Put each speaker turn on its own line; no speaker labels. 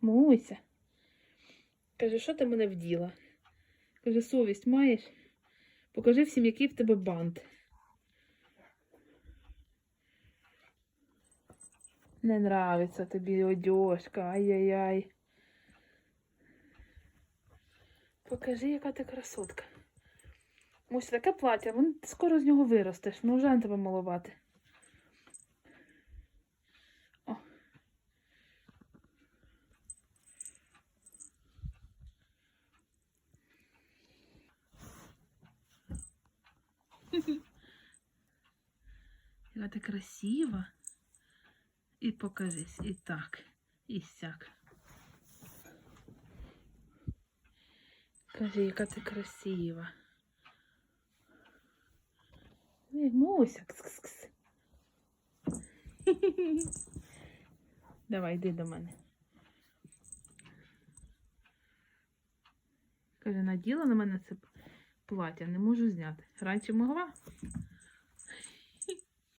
Муся. Каже, що ти мене вділа? Каже, совість маєш? Покажи всім, який в тебе бант. Не нравиться тобі одежка, ай-яй-яй. Покажи, яка ти красотка. Ось таке плаття, скоро з нього виростеш, ну вже тебе малувати. Яка ти красива. І покажись. І так, і сяк. Кажи, яка ти красива. Ой, Муся. Кс-кс-кс. Давай, йди до мене. Каже, наділа на мене це плаття, не можу зняти. Раніше могла,